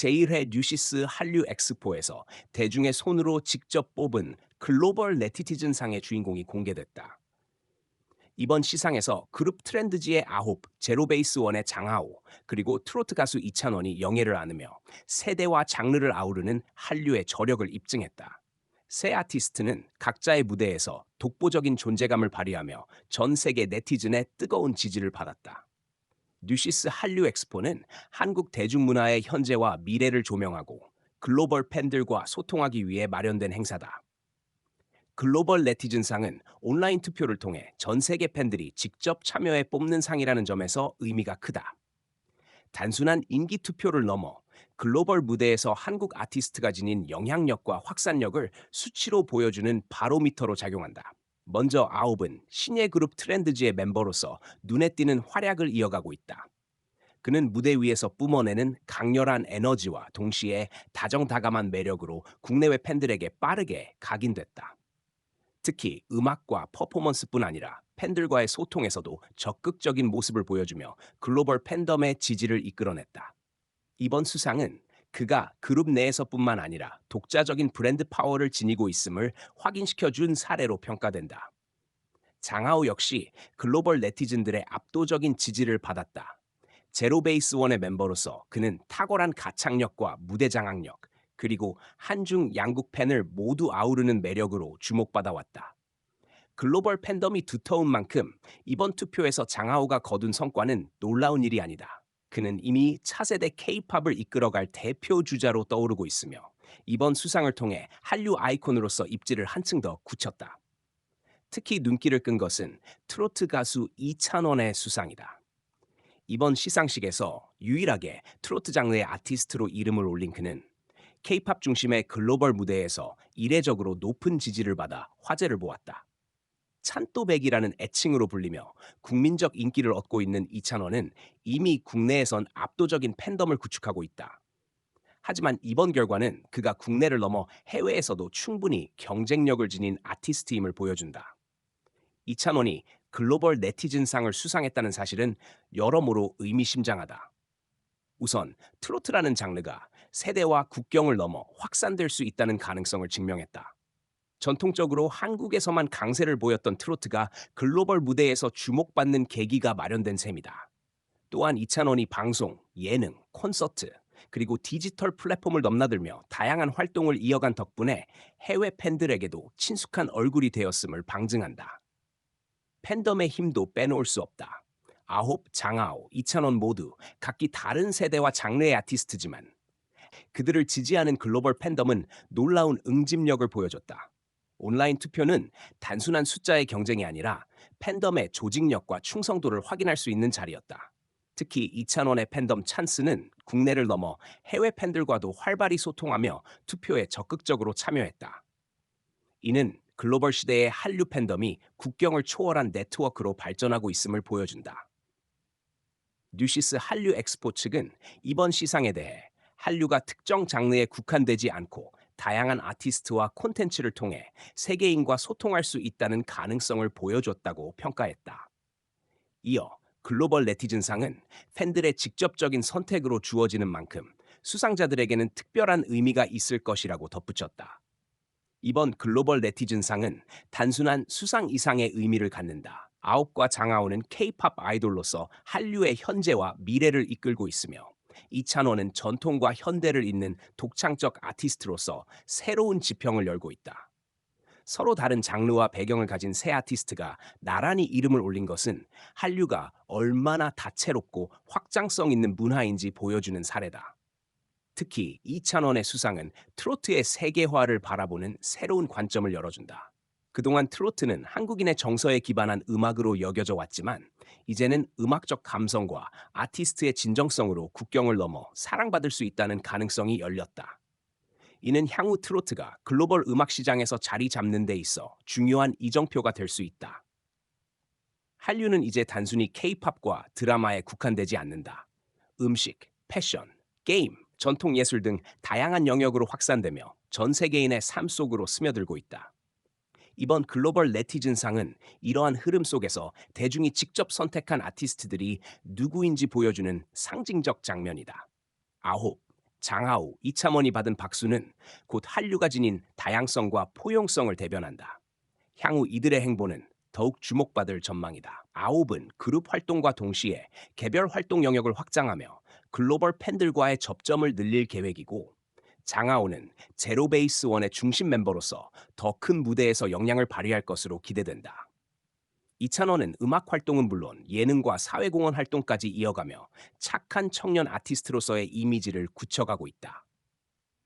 제1회 뉴시스 한류 엑스포에서 대중의 손으로 직접 뽑은 글로벌 네티즌 상의 주인공이 공개됐다. 이번 시상에서 그룹 트렌드지의 아홉, 제로베이스원의 장하오, 그리고 트로트 가수 이찬원이 영예를 안으며 세대와 장르를 아우르는 한류의 저력을 입증했다. 세 아티스트는 각자의 무대에서 독보적인 존재감을 발휘하며 전 세계 네티즌의 뜨거운 지지를 받았다. 뉴시스 한류 엑스포는 한국 대중문화의 현재와 미래를 조명하고 글로벌 팬들과 소통하기 위해 마련된 행사다. 글로벌 네티즌상은 온라인 투표를 통해 전 세계 팬들이 직접 참여해 뽑는 상이라는 점에서 의미가 크다. 단순한 인기 투표를 넘어 글로벌 무대에서 한국 아티스트가 지닌 영향력과 확산력을 수치로 보여주는 바로미터로 작용한다. 먼저 아홉은 신예 그룹 트렌드지의 멤버로서 눈에 띄는 활약을 이어가고 있다. 그는 무대 위에서 뿜어내는 강렬한 에너지와 동시에 다정다감한 매력으로 국내외 팬들에게 빠르게 각인됐다. 특히 음악과 퍼포먼스뿐 아니라 팬들과의 소통에서도 적극적인 모습을 보여주며 글로벌 팬덤의 지지를 이끌어냈다. 이번 수상은 그가 그룹 내에서뿐만 아니라 독자적인 브랜드 파워를 지니고 있음을 확인시켜 준 사례로 평가된다. 장하오 역시 글로벌 네티즌들의 압도적인 지지를 받았다. 제로베이스원의 멤버로서 그는 탁월한 가창력과 무대 장악력, 그리고 한중 양국 팬을 모두 아우르는 매력으로 주목받아 왔다. 글로벌 팬덤이 두터운 만큼 이번 투표에서 장하오가 거둔 성과는 놀라운 일이 아니다. 그는 이미 차세대 K-팝을 이끌어갈 대표 주자로 떠오르고 있으며 이번 수상을 통해 한류 아이콘으로서 입지를 한층 더 굳혔다. 특히 눈길을 끈 것은 트로트 가수 이찬원의 수상이다. 이번 시상식에서 유일하게 트로트 장르의 아티스트로 이름을 올린 그는 K-팝 중심의 글로벌 무대에서 이례적으로 높은 지지를 받아 화제를 모았다. 찬또백이라는 애칭으로 불리며 국민적 인기를 얻고 있는 이찬원은 이미 국내에선 압도적인 팬덤을 구축하고 있다. 하지만 이번 결과는 그가 국내를 넘어 해외에서도 충분히 경쟁력을 지닌 아티스트임을 보여준다. 이찬원이 글로벌 네티즌상을 수상했다는 사실은 여러모로 의미심장하다. 우선 트로트라는 장르가 세대와 국경을 넘어 확산될 수 있다는 가능성을 증명했다. 전통적으로 한국에서만 강세를 보였던 트로트가 글로벌 무대에서 주목받는 계기가 마련된 셈이다. 또한 이찬원이 방송, 예능, 콘서트, 그리고 디지털 플랫폼을 넘나들며 다양한 활동을 이어간 덕분에 해외 팬들에게도 친숙한 얼굴이 되었음을 방증한다. 팬덤의 힘도 빼놓을 수 없다. 아홉, 장하오, 이찬원 모두 각기 다른 세대와 장르의 아티스트지만 그들을 지지하는 글로벌 팬덤은 놀라운 응집력을 보여줬다. 온라인 투표는 단순한 숫자의 경쟁이 아니라 팬덤의 조직력과 충성도를 확인할 수 있는 자리였다. 특히 이찬원의 팬덤 찬스는 국내를 넘어 해외 팬들과도 활발히 소통하며 투표에 적극적으로 참여했다. 이는 글로벌 시대의 한류 팬덤이 국경을 초월한 네트워크로 발전하고 있음을 보여준다. 뉴시스 한류 엑스포 측은 이번 시상에 대해 한류가 특정 장르에 국한되지 않고 다양한 아티스트와 콘텐츠를 통해 세계인과 소통할 수 있다는 가능성을 보여줬다고 평가했다. 이어 글로벌 네티즌상은 팬들의 직접적인 선택으로 주어지는 만큼 수상자들에게는 특별한 의미가 있을 것이라고 덧붙였다. 이번 글로벌 네티즌상은 단순한 수상 이상의 의미를 갖는다. 아홉과 장하오는 K-팝 아이돌로서 한류의 현재와 미래를 이끌고 있으며 이찬원은 전통과 현대를 잇는 독창적 아티스트로서 새로운 지평을 열고 있다. 서로 다른 장르와 배경을 가진 세 아티스트가 나란히 이름을 올린 것은 한류가 얼마나 다채롭고 확장성 있는 문화인지 보여주는 사례다. 특히 이찬원의 수상은 트로트의 세계화를 바라보는 새로운 관점을 열어준다. 그동안 트로트는 한국인의 정서에 기반한 음악으로 여겨져 왔지만 이제는 음악적 감성과 아티스트의 진정성으로 국경을 넘어 사랑받을 수 있다는 가능성이 열렸다. 이는 향후 트로트가 글로벌 음악 시장에서 자리 잡는 데 있어 중요한 이정표가 될 수 있다. 한류는 이제 단순히 K-팝과 드라마에 국한되지 않는다. 음식, 패션, 게임, 전통 예술 등 다양한 영역으로 확산되며 전 세계인의 삶 속으로 스며들고 있다. 이번 글로벌 네티즌상은 이러한 흐름 속에서 대중이 직접 선택한 아티스트들이 누구인지 보여주는 상징적 장면이다. 아홉, 장하우, 이참원이 받은 박수는 곧 한류가 지닌 다양성과 포용성을 대변한다. 향후 이들의 행보는 더욱 주목받을 전망이다. 아홉은 그룹 활동과 동시에 개별 활동 영역을 확장하며 글로벌 팬들과의 접점을 늘릴 계획이고 장하오는 제로베이스 원의 중심 멤버로서 더 큰 무대에서 역량을 발휘할 것으로 기대된다. 이찬원은 음악 활동은 물론 예능과 사회공헌 활동까지 이어가며 착한 청년 아티스트로서의 이미지를 굳혀가고 있다.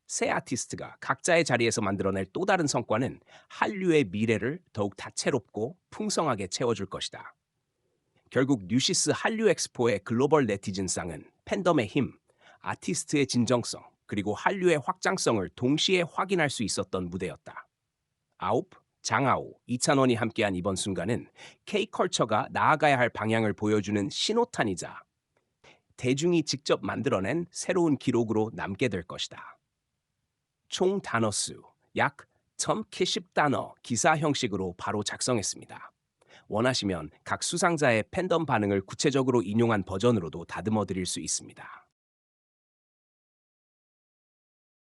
새 아티스트가 각자의 자리에서 만들어낼 또 다른 성과는 한류의 미래를 더욱 다채롭고 풍성하게 채워줄 것이다. 결국 뉴시스 한류 엑스포의 글로벌 네티즌상은 팬덤의 힘, 아티스트의 진정성, 그리고 한류의 확장성을 동시에 확인할 수 있었던 무대였다. 아홉, 장하오, 이찬원이 함께한 이번 순간은 K컬처가 나아가야 할 방향을 보여주는 신호탄이자 대중이 직접 만들어낸 새로운 기록으로 남게 될 것이다. 총 단어 수 약 1070단어 기사 형식으로 바로 작성했습니다. 원하시면 각 수상자의 팬덤 반응을 구체적으로 인용한 버전으로도 다듬어 드릴 수 있습니다.